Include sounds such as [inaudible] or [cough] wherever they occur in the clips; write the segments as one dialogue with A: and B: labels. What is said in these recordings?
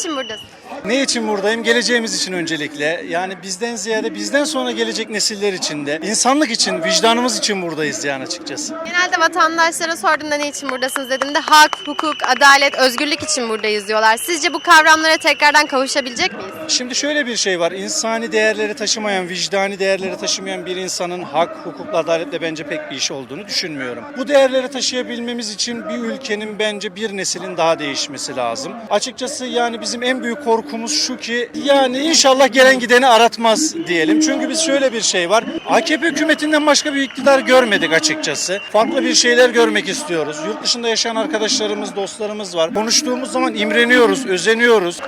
A: için buradasın?
B: Ne için buradayım? Geleceğimiz için öncelikle. Yani bizden ziyade bizden sonra gelecek nesiller için de, insanlık için, vicdanımız için buradayız yani açıkçası.
A: Genelde vatandaşlara sorduğumda ne için buradasınız dediğimde hak, hukuk, adalet, özgürlük için buradayız diyorlar. Sizce bu kavramlara tekrardan kavuşabilecek miyiz?
B: Şimdi şöyle bir şey var. İnsani değerleri taşımayan, vicdani değerleri taşımayan bir insanın hak, hukukla, adaletle bence pek bir iş olduğunu düşünmüyorum. Bu değerleri taşıyabilmemiz için bir ülkenin bence bir neslin daha değişmesi lazım. Açıkçası yani bizim en büyük korkumuz şu ki yani inşallah gelen gideni aratmaz diyelim. Çünkü biz şöyle bir şey var. AKP hükümetinden başka bir iktidar görmedik açıkçası. Farklı bir şeyler görmek istiyoruz. Yurt dışında yaşayan arkadaşlarımız, dostlarımız var. Konuştuğumuz zaman imreniyoruz, özeniyoruz.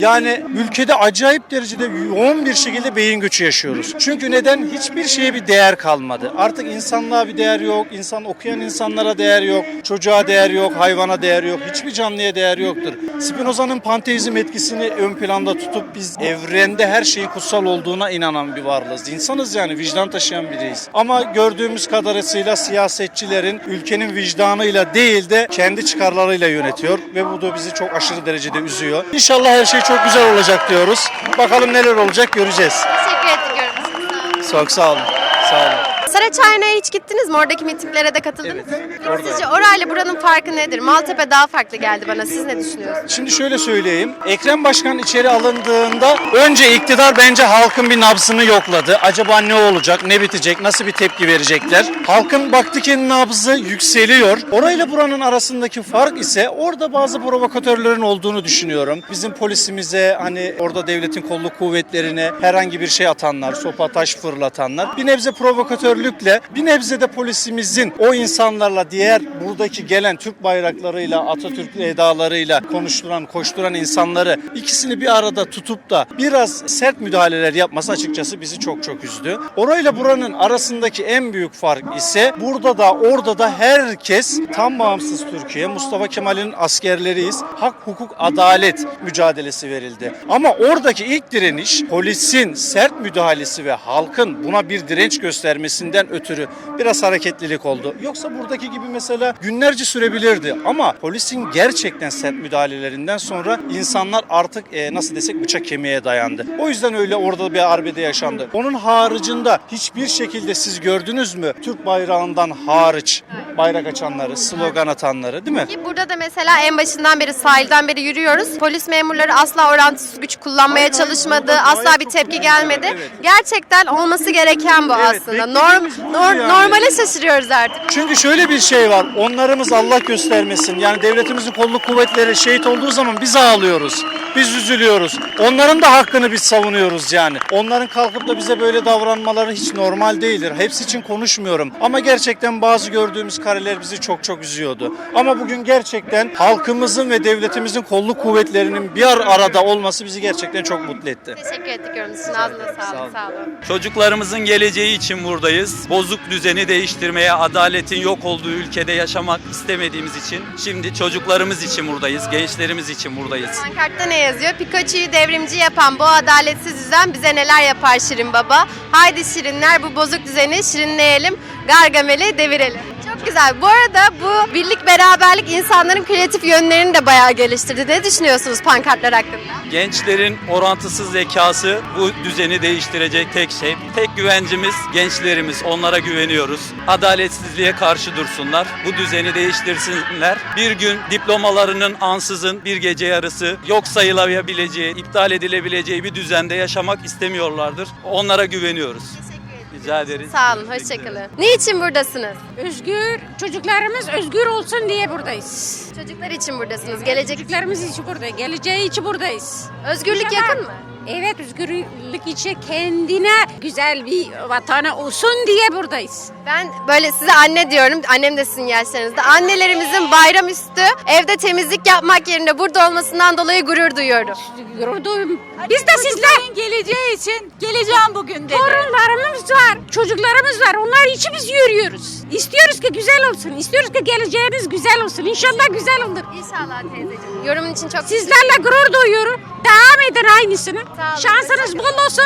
B: Yani ülkede acayip derecede yoğun bir şekilde beyin göçü yaşıyoruz. Çünkü neden? Hiçbir şeye bir değer kalmadı. Artık insanlığa bir değer yok, insan okuyan insanlara değer yok, çocuğa değer yok, hayvana değer yok, hiçbir canlıya değer yoktur. Spinoza'nın panteizm etkisini ön planda tutup biz evrende her şeyin kutsal olduğuna inanan bir varlığız. İnsanız yani vicdan taşıyan biriyiz. Ama gördüğümüz kadarıyla siyasetçilerin ülkenin vicdanıyla değil de kendi çıkarlarıyla yönetiyor ve bu da bizi çok aşırı derecede üzüyor. İnşallah her şey çok güzel olacak diyoruz. Bakalım neler olacak göreceğiz.
A: Teşekkür ediyorum.
B: Çok sağ olun. Sağ olun.
A: Saraçhane'ye hiç gittiniz mi? Oradaki mitinglere de katıldınız mı?
B: Orada.
A: Sizce orayla buranın farkı nedir? Maltepe daha farklı geldi bana. Siz ne düşünüyorsunuz?
B: Şimdi şöyle söyleyeyim. Ekrem Başkan içeri alındığında önce iktidar bence halkın bir nabzını yokladı. Acaba ne olacak, ne bitecek, nasıl bir tepki verecekler? Halkın baktı ki nabzı yükseliyor. Orayla buranın arasındaki fark ise orada bazı provokatörlerin olduğunu düşünüyorum. Bizim polisimize hani orada devletin kolluk kuvvetlerine herhangi bir şey atanlar, sopa taş fırlatanlar bir nebze provokatörlükle bir nebze de polisimizin o insanlarla diğer buradaki gelen Türk bayraklarıyla Atatürk edalarıyla konuşturan, koşturan insanları ikisini bir arada tutup da biraz sert müdahaleler yapması açıkçası bizi çok çok üzdü. Orayla buranın arasındaki en büyük fark ise burada da orada da herkes tam bağımsız Türkiye, Mustafa Kemal'in askerleriyiz. Hak, hukuk, adalet mücadelesi verildi. Ama oradaki ilk direniş polisin sert müdahalesi ve halkın buna bir direnç göstermesinden ötürü biraz hareketlilik oldu. Yoksa buradaki gibi mesela günlerce sürebilirdi ama polisin gerçekten sert müdahalelerinden sonra insanlar artık e, nasıl desek bıçak kemiğe dayandı. O yüzden öyle orada bir arbede yaşandı. Onun haricinde hiçbir şekilde siz gördünüz mü Türk bayrağından hariç bayrak açanları, slogan atanları değil mi?
A: Ki burada da mesela en başından beri sahilden beri yürüyoruz. Polis memurları asla orantısız güç kullanmaya çalışmadı. Asla bir tepki gelmedi.
B: evet.
A: Gerçekten olması gereken bu aslında. Norm,
B: beklediğimiz bu
A: nor-
B: yani.
A: normale şaşırıyoruz artık.
B: Çünkü şöyle bir şey var. Onlarımız Allah göstermesin. Yani devletimizin kolluk kuvvetleri şehit olduğu zaman biz ağlıyoruz. Biz üzülüyoruz. Onların da hakkını biz savunuyoruz yani. Onların kalkıp da bize böyle davranmaları hiç normal değildir. Hepsi için konuşmuyorum. Ama gerçekten bazı gördüğümüz kareler bizi çok çok üzüyordu. Ama bugün gerçekten halkımızın ve devletimizin kolluk kuvvetlerinin bir arada olması bizi gerçekten çok mutlu etti.
A: Teşekkür ettik yorumunuz için. Ağzına
B: Sağ
A: sağlık.
B: olun.
A: Sağ olun.
C: Çocuklarımızın geleceği için buradayız. Bozuk düzeni değiştirmeye, adaletin yok olduğu ülkede yaşamak istemediğimiz için şimdi çocuklarımız için buradayız, gençlerimiz için buradayız.
A: Pankartta ne yazıyor? Pikachu'yu devrimci yapan bu adaletsiz düzen bize neler yapar Şirin Baba? Haydi Şirinler bu bozuk düzeni şirinleyelim, Gargamel'i devirelim. Çok güzel. Bu arada bu birlik beraberlik insanların kreatif yönlerini de bayağı geliştirdi. Ne düşünüyorsunuz pankartlar hakkında?
C: Gençlerin orantısız zekası bu düzeni değiştirecek tek şey. Tek güvencimiz gençlerimiz. Onlara güveniyoruz. Adaletsizliğe karşı dursunlar. Bu düzeni değiştirsinler. Bir gün diplomalarının ansızın bir gece yarısı yok sayılabileceği, iptal edilebileceği bir düzende yaşamak istemiyorlardır. Onlara güveniyoruz. Rica ederiz.
A: Sağ olun, hoşçakalın. Niçin buradasınız?
D: Özgür, çocuklarımız özgür olsun diye buradayız.
A: Çocuklar için buradasınız. Gelecek
D: Çocuklarımız için buradayız, geleceği için buradayız.
A: Özgürlük yakın mı?
D: Evet, özgürlük için kendine güzel bir vatana olsun diye buradayız.
A: Ben böyle size anne diyorum. Annem de sizin yaşlarınızda. Annelerimizin bayramüstü evde temizlik yapmak yerine burada olmasından dolayı gurur duyuyorum.
D: Gurur duyuyorum. Biz de sizler
E: geleceği için geleceğim bugün dedi.
D: torunlarımız var, çocuklarımız var. Onlar için biz yürüyoruz. İstiyoruz ki güzel olsun. İstiyoruz ki geleceğiniz güzel olsun. İnşallah güzel olur.
A: İnşallah teyzeciğim. Yorumun için çok
D: Sizlerle gurur duyuyorum. Devam edin aynısını.
A: Sağ olun,
D: Şansınız bol olsun.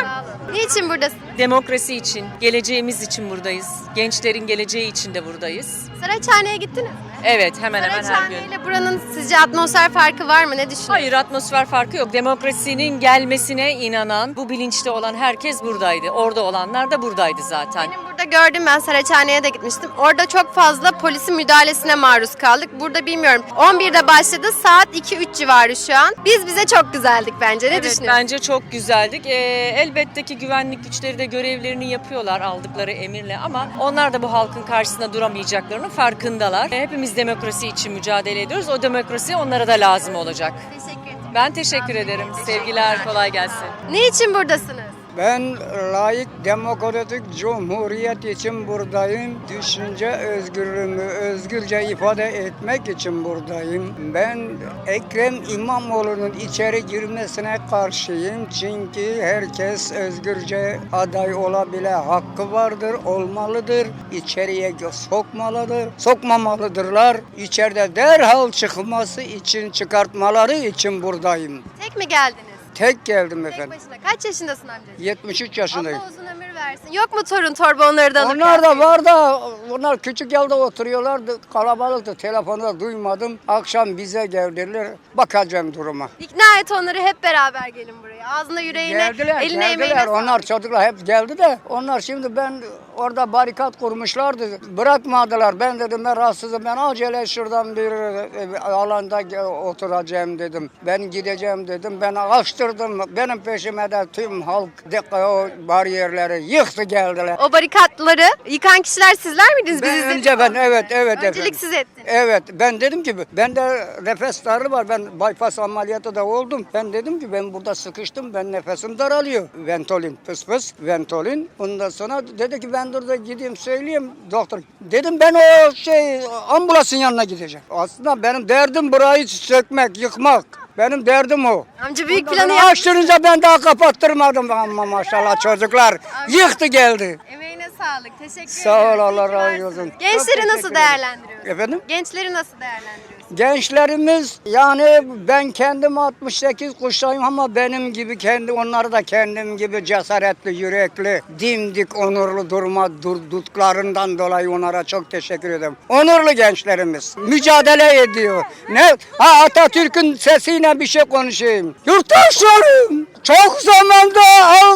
A: Niçin buradasınız?
F: Demokrasi için, geleceğimiz için buradayız. Gençlerin geleceği için de buradayız.
A: Saraçhane'ye gittiniz mi?
F: Evet, hemen hemen her
A: Saraçhane
F: gün.
A: ile buranın sizce atmosfer farkı var mı? Ne düşünüyorsunuz?
F: Hayır, atmosfer farkı yok. Demokrasinin gelmesine inanan, bu bilinçte olan herkes buradaydı. Orada olanlar da buradaydı zaten.
A: Benim burada gördüm ben Saraçhane'ye de gitmiştim. Orada çok fazla polisin müdahalesine maruz kaldık. Burada bilmiyorum 11'de başladı saat 2-3 civarı şu an. Biz bize çok güzeldik bence. Ne
F: Evet,
A: düşünüyorsunuz?
F: bence çok güzeldik. Ee, elbette ki güvenlik güçleri de görevlerini yapıyorlar aldıkları emirle ama onlar da bu halkın karşısında duramayacaklarının farkındalar. Hepimiz demokrasi için mücadele ediyoruz. O demokrasi onlara da lazım olacak.
A: Teşekkür ederim.
F: Ben teşekkür ederim. Sevgiler, kolay gelsin.
A: Niçin buradasınız?
G: Ben layık demokratik cumhuriyet için buradayım. Düşünce özgürlüğümü özgürce ifade etmek için buradayım. Ben Ekrem İmamoğlu'nun içeri girmesine karşıyım. Çünkü herkes özgürce aday olabile hakkı vardır, olmalıdır. İçeriye sokmalıdır, sokmamalıdırlar. İçeride derhal çıkması için, çıkartmaları için buradayım.
A: Tek mi geldiniz?
G: Tek geldim
A: Tek
G: efendim.
A: başına. Kaç yaşındasın amca?
G: 73 yaşındayım.
A: Allah uzun ömür versin. Yok mu torun torba onları da alıp
G: Onlar da var da onlar küçük yolda oturuyorlardı. Kalabalıktı. Telefonda duymadım. Akşam bize geldiler. Bakacağım duruma.
A: İkna et onları hep beraber gelin buraya. Ağzına yüreğine,
G: Geldiler,
A: eline emeğine
G: geldiler.
A: sağlık.
G: Onlar çocuklar hep geldi de onlar şimdi ben orada barikat kurmuşlardı. Bırakmadılar. Ben dedim ben rahatsızım. Ben acele şuradan bir e, alanda oturacağım dedim. Ben gideceğim dedim. Ben açtırdım. Benim peşime de tüm halk de, o bariyerleri yıktı geldiler.
A: O barikatları yıkan kişiler sizler miydiniz?
G: Ben önce ben evet evet
A: Öncelik
G: efendim.
A: siz ettiniz.
G: Evet ben dedim ki ben de nefes darlığı var. Ben bypass ameliyatı da oldum. Ben dedim ki ben burada sıkıştım. Ben nefesim daralıyor. Ventolin pıs pıs Ventolin. Ondan sonra dedi ki ben burada gideyim söyleyeyim doktor. Dedim ben o şey ambulansın yanına gideceğim. Aslında benim derdim burayı sökmek, yıkmak. Benim derdim o.
A: Amca büyük
G: Ondan
A: planı
G: açtırınca ben daha kapattırmadım ama maşallah çocuklar. Yıktı geldi.
A: Emeğine sağlık. Teşekkür
G: Sağ ol,
A: ederim.
G: Allah razı olsun. Çok
A: Gençleri
G: teşekkür
A: nasıl
G: ederim.
A: değerlendiriyorsunuz?
G: Efendim?
A: Gençleri nasıl değerlendiriyorsunuz?
G: Gençlerimiz yani ben kendim 68 kuşağıyım ama benim gibi kendi onları da kendim gibi cesaretli, yürekli, dimdik, onurlu durma durduklarından dolayı onlara çok teşekkür ederim. Onurlu gençlerimiz mücadele ediyor. Ne? Ha Atatürk'ün sesiyle bir şey konuşayım. Yurttaşlarım çok zamanda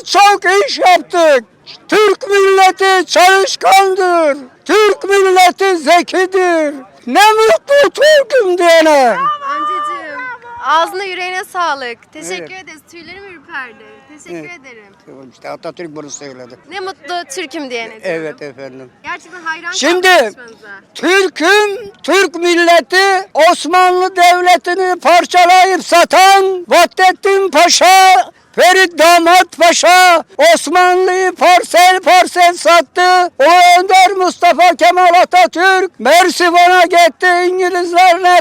G: çok iş yaptık. Türk milleti çalışkandır. Türk milleti zekidir. Ne mutlu Türk'üm diyene.
A: Amcacığım ağzına yüreğine sağlık. Teşekkür
G: Evet.
A: ederiz. Tüylerim ürperdi. Teşekkür
G: Evet.
A: ederim.
G: İşte Atatürk bunu söyledi.
A: Ne mutlu Türk'üm diyene diyorum.
G: Evet efendim.
A: Gerçekten hayran
G: Şimdi-
A: kaldım konuşmanıza.
G: Türk'üm, Türk milleti Osmanlı Devleti'ni parçalayıp satan Vahdettin Paşa, Ferit Damat Paşa Osmanlı'yı parsel parsel sattı. O Önder Mustafa Kemal Atatürk Mersivan'a gitti İngilizlerle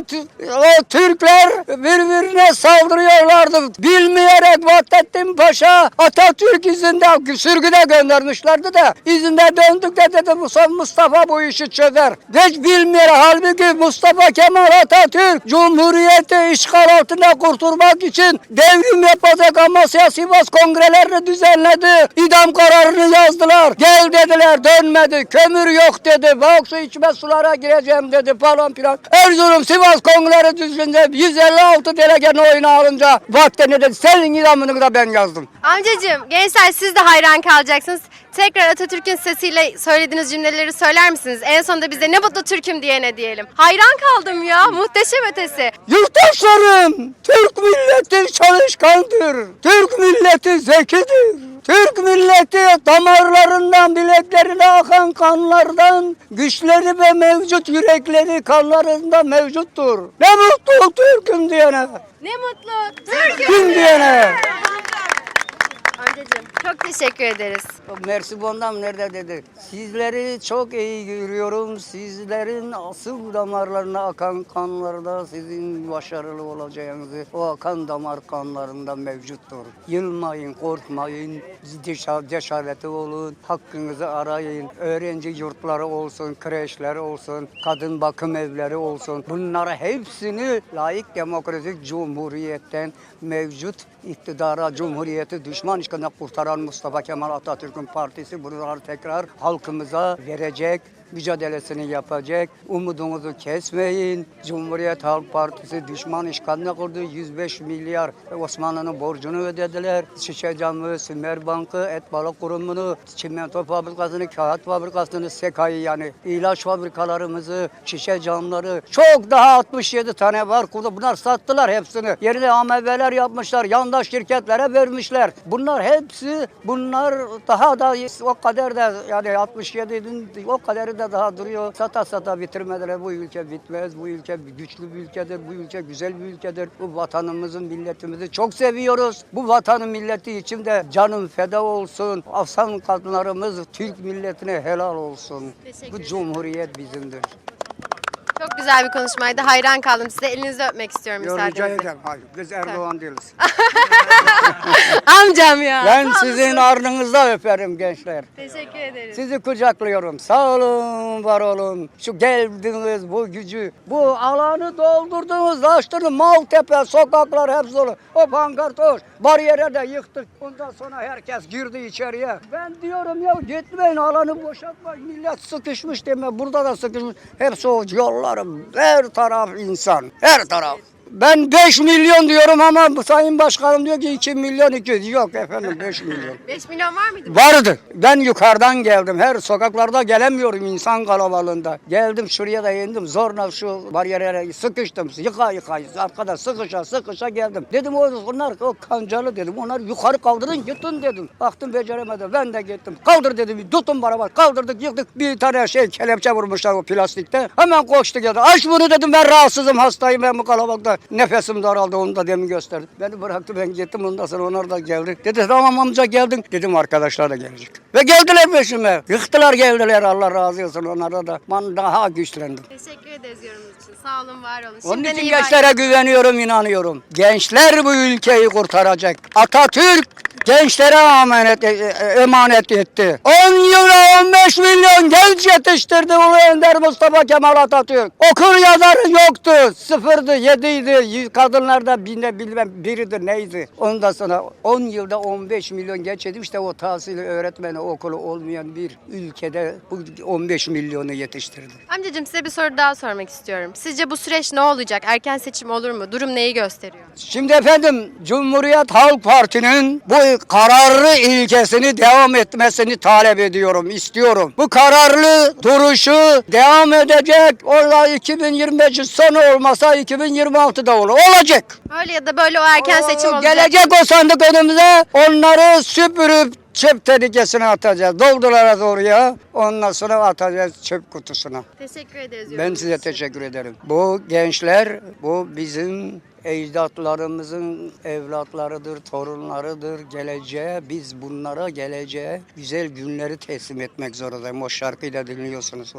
G: Türkler birbirine saldırıyorlardı. Bilmeyerek Vahdettin Paşa Atatürk izinde sürgüde göndermişlerdi de izinde döndük de dedi "Musa- Mustafa bu işi çözer. Hiç bilmeyerek halbuki Mustafa Kemal Atatürk Cumhuriyeti işgal altında kurtulmak için devrim yapacak Amasya Sivas kongrelerini düzenledi. İdam kararını yazdılar. Gel dediler dönmedi. Kömür yok dedi. Bak su içme sulara gireceğim dedi falan filan. Erzurum Sivas kongreleri düzeninde 156 delegenin oyunu alınca vakti ne dedi? Senin idamını da ben yazdım.
A: Amcacığım gençler siz de hayran kalacaksınız. Tekrar Atatürk'ün sesiyle söylediğiniz cümleleri söyler misiniz? En sonunda bize ne mutlu Türk'üm diyene diyelim. Hayran kaldım ya. Muhteşem ötesi.
G: Yurttaşlarım, Türk milleti çalışkandır. Türk milleti zekidir. Türk milleti damarlarından, bileklerine akan kanlardan, güçleri ve mevcut yürekleri kanlarında mevcuttur. Ne mutlu Türk'üm diyene,
A: Ne mutlu Türk'üm.
G: Türk'üm diyene.
A: Amcacığım çok teşekkür ederiz.
G: Mersi Bondam nerede dedi. Sizleri çok iyi görüyorum. Sizlerin asıl damarlarına akan kanlarda sizin başarılı olacağınızı o akan damar kanlarında mevcuttur. Yılmayın, korkmayın, ceşa- cesaretli olun, hakkınızı arayın. Öğrenci yurtları olsun, kreşler olsun, kadın bakım evleri olsun. Bunlara hepsini layık demokratik cumhuriyetten mevcut iktidara, cumhuriyeti düşman işgaline kurtaran Mustafa Kemal Atatürk'ün partisi bunları tekrar halkımıza verecek mücadelesini yapacak. Umudunuzu kesmeyin. Cumhuriyet Halk Partisi düşman işgaline kurdu. 105 milyar Osmanlı'nın borcunu ödediler. Şişe Camı, Sümer Bankı, Et Balık Kurumu'nu, çimento fabrikasını, kağıt fabrikasını, SEKA'yı yani ilaç fabrikalarımızı, şişe camları çok daha 67 tane var. Kurdu. Bunlar sattılar hepsini. Yerine AMV'ler yapmışlar. Yandaş şirketlere vermişler. Bunlar hepsi bunlar daha da o kadar da yani 67'nin o kadarı da daha duruyor. Sata sata bitirmediler. Bu ülke bitmez. Bu ülke güçlü bir ülkedir. Bu ülke güzel bir ülkedir. Bu vatanımızın, milletimizi çok seviyoruz. Bu vatanın milleti için de canım feda olsun. Afsan kadınlarımız Türk milletine helal olsun. Bu cumhuriyet bizimdir.
A: Çok güzel bir konuşmaydı. Hayran kaldım. Size elinizi öpmek istiyorum
G: Yo, rica ederim. Hayır, biz Erdoğan değiliz. [laughs] [laughs]
A: Amcam ya.
G: Ben sizin arnınızda öperim gençler.
A: Teşekkür ederiz.
G: Sizi kucaklıyorum. Sağ olun, var olun. Şu geldiniz bu gücü, bu alanı doldurdunuz, açtınız. Maltepe, sokaklar hepsi dolu. O pankart hoş. Bariyere de yıktık. Ondan sonra herkes girdi içeriye. Ben diyorum ya gitmeyin alanı boşaltmayın. Millet sıkışmış deme. Burada da sıkışmış. Hepsi o yollarım. Her taraf insan. Her taraf. Ben 5 milyon diyorum ama Sayın Başkanım diyor ki 2 milyon 200. Yok efendim 5 milyon. [laughs]
A: 5 milyon var mıydı?
G: Vardı. Ben yukarıdan geldim. Her sokaklarda gelemiyorum insan kalabalığında. Geldim şuraya da indim. Zorla şu bariyere sıkıştım. Yıka yıka. Arkada sıkışa sıkışa geldim. Dedim o onlar o kancalı dedim. Onlar yukarı kaldırın gittin dedim. Baktım beceremedim. Ben de gittim. Kaldır dedim. Tutun beraber. Kaldırdık yıktık. Bir tane şey kelepçe vurmuşlar o plastikte. Hemen koştu geldi. Aç bunu dedim. Ben rahatsızım hastayım ben bu kalabalıkta. Nefesim daraldı. Onu da demin gösterdim. Beni bıraktı ben gittim. Ondan sonra onlar da geldi. Dedi tamam amca geldin. Dedim arkadaşlar da gelecek. Ve geldiler peşime. Yıktılar geldiler. Allah razı olsun onlara da. Ben daha güçlendim.
A: Teşekkür ederiz yorumunuz için. Sağ olun, var olun.
G: Onun
A: Şimdiden
G: için gençlere güveniyorum, inanıyorum. Gençler bu ülkeyi kurtaracak. Atatürk gençlere emanet, e- e- emanet etti. 10 yıla 15 milyon genç yetiştirdi Ulu Önder Mustafa Kemal Atatürk. Okur yazarı yoktu. Sıfırdı, yediydi. Yüz- Kadınlar da binde bilmem biridir neydi. Ondan sonra 10 yılda 15 milyon genç yetişti. İşte o tahsili öğretmeni okulu olmayan bir ülkede bu 15 milyonu yetiştirdi.
A: Amcacığım size bir soru daha sormak istiyorum. Sizce bu süreç ne olacak? Erken seçim olur mu? Durum neyi gösteriyor?
G: Şimdi efendim Cumhuriyet Halk Parti'nin bu kararlı ilkesini devam etmesini talep ediyorum, istiyorum. Bu kararlı duruşu devam edecek. Orada 2025 sonu olmasa 2026'da olur. Olacak.
A: Böyle ya da böyle o erken seçim olacak.
G: Gelecek o sandık önümüze. Onları süpürüp çöp tehlikesine atacağız. Dolduracağız oraya. Ondan sonra atacağız çöp kutusuna.
A: Teşekkür ederiz.
G: Ben size teşekkür ederim. Bu gençler, bu bizim ecdatlarımızın evlatlarıdır, torunlarıdır. Geleceğe, biz bunlara geleceğe güzel günleri teslim etmek zorundayım. O şarkıyı da dinliyorsunuz.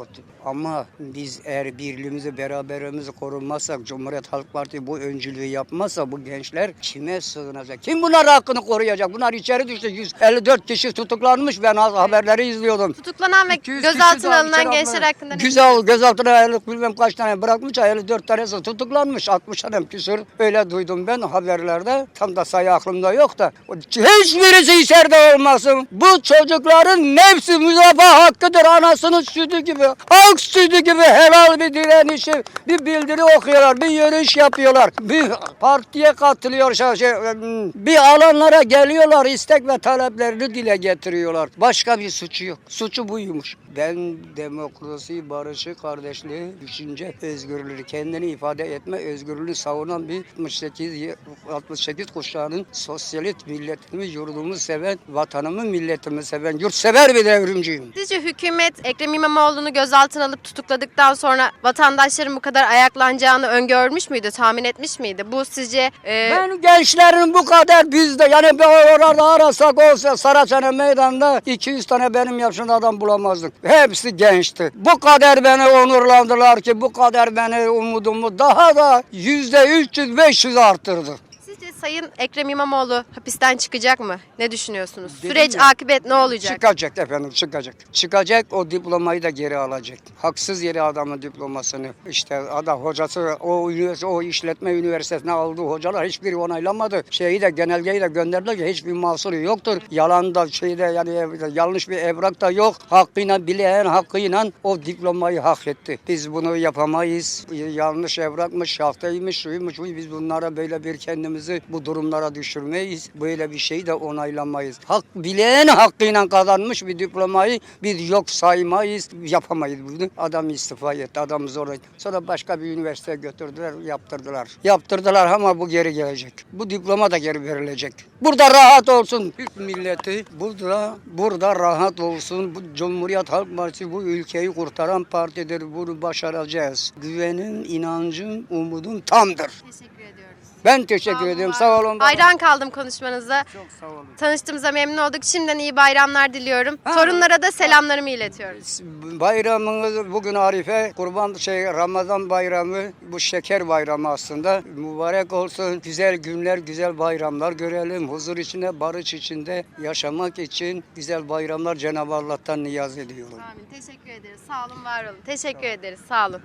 G: Ama biz eğer birliğimizi, beraberimizi korunmazsak, Cumhuriyet Halk Partisi bu öncülüğü yapmazsa bu gençler kime sığınacak? Kim bunlar hakkını koruyacak? Bunlar içeri düştü. 154 kişi tutuklanmış. Ben haberleri izliyordum.
A: Tutuklanan ve
G: 200 kişi
A: gözaltına alınan gençler hakkında ne
G: Güzel gözaltına aylık bilmem kaç tane bırakmış 54 tanesi tutuklanmış 60 tane küsur öyle duydum ben haberlerde. Tam da sayı aklımda yok da. Hiçbirisi içeride olmasın. Bu çocukların hepsi müdafaa hakkıdır. Anasının sütü gibi halk sütü gibi helal bir direnişi bir bildiri okuyorlar bir yürüyüş yapıyorlar. Bir partiye katılıyor şey, bir alanlara geliyorlar istek ve taleplerini dile getiriyorlar. Başka bir suçu yok. Suçu buymuş. Ben demokrasi, barışı, kardeşliği, düşünce özgürlüğü, kendini ifade etme özgürlüğü savunan bir 68 68 kuşağının sosyalist milletimi, yurdumu seven, vatanımı, milletimi seven, yurtsever bir devrimciyim.
A: Sizce hükümet Ekrem İmamoğlu'nu gözaltına alıp tutukladıktan sonra vatandaşların bu kadar ayaklanacağını öngörmüş müydü, tahmin etmiş miydi? Bu sizce e,
G: Ben gençlerin bu kadar bizde yani bir orada arasak olsa Saraçhane meydanda 200 tane benim yaşımda adam bulamazdık. Hepsi gençti. Bu kadar beni onurlandılar ki bu kadar beni umudumu daha da yüzde 300-500 arttırdı.
A: Sayın Ekrem İmamoğlu hapisten çıkacak mı? Ne düşünüyorsunuz?
G: Dedim
A: Süreç
G: ya.
A: akıbet ne olacak?
G: Çıkacak efendim çıkacak. Çıkacak o diplomayı da geri alacak. Haksız yere adamın diplomasını. İşte adam hocası o o işletme üniversitesine aldığı hocalar hiçbiri onaylamadı. Şeyi de genelgeyi de gönderdiler ki hiçbir mahsuru yoktur. Yalan da şeyde yani yanlış bir evrak da yok. Hakkıyla bileyen hakkıyla o diplomayı hak etti. Biz bunu yapamayız. Yanlış evrakmış, şahtaymış, şuymuş, bu. biz bunlara böyle bir kendimizi bu durumlara düşürmeyiz. Böyle bir şeyi de onaylamayız. Hak bileyen hakkıyla kazanmış bir diplomayı biz yok saymayız, yapamayız bunu. Adam istifa etti, adam zor. Sonra başka bir üniversiteye götürdüler, yaptırdılar. Yaptırdılar ama bu geri gelecek. Bu diploma da geri verilecek. Burada rahat olsun. Türk milleti burada burada rahat olsun. Bu Cumhuriyet Halk Partisi bu ülkeyi kurtaran partidir. Bunu başaracağız. Güvenim, inancım, umudum tamdır.
A: Teşekkür ediyoruz.
G: Ben teşekkür ediyorum. Sağ olun.
A: Hayran kaldım konuşmanıza.
G: Çok sağ olun.
A: Tanıştığımıza memnun olduk. Şimdiden iyi bayramlar diliyorum. Torunlara da selamlarımı iletiyorum.
G: Bayramımız bugün Arife, kurban şey Ramazan bayramı, bu şeker bayramı aslında. Mübarek olsun. Güzel günler, güzel bayramlar görelim. Huzur içinde, barış içinde yaşamak için güzel bayramlar Cenab-ı Allah'tan niyaz ediyorum.
A: Amin. Teşekkür ederiz. Sağ olun, var olun. Teşekkür ederiz. Sağ olun.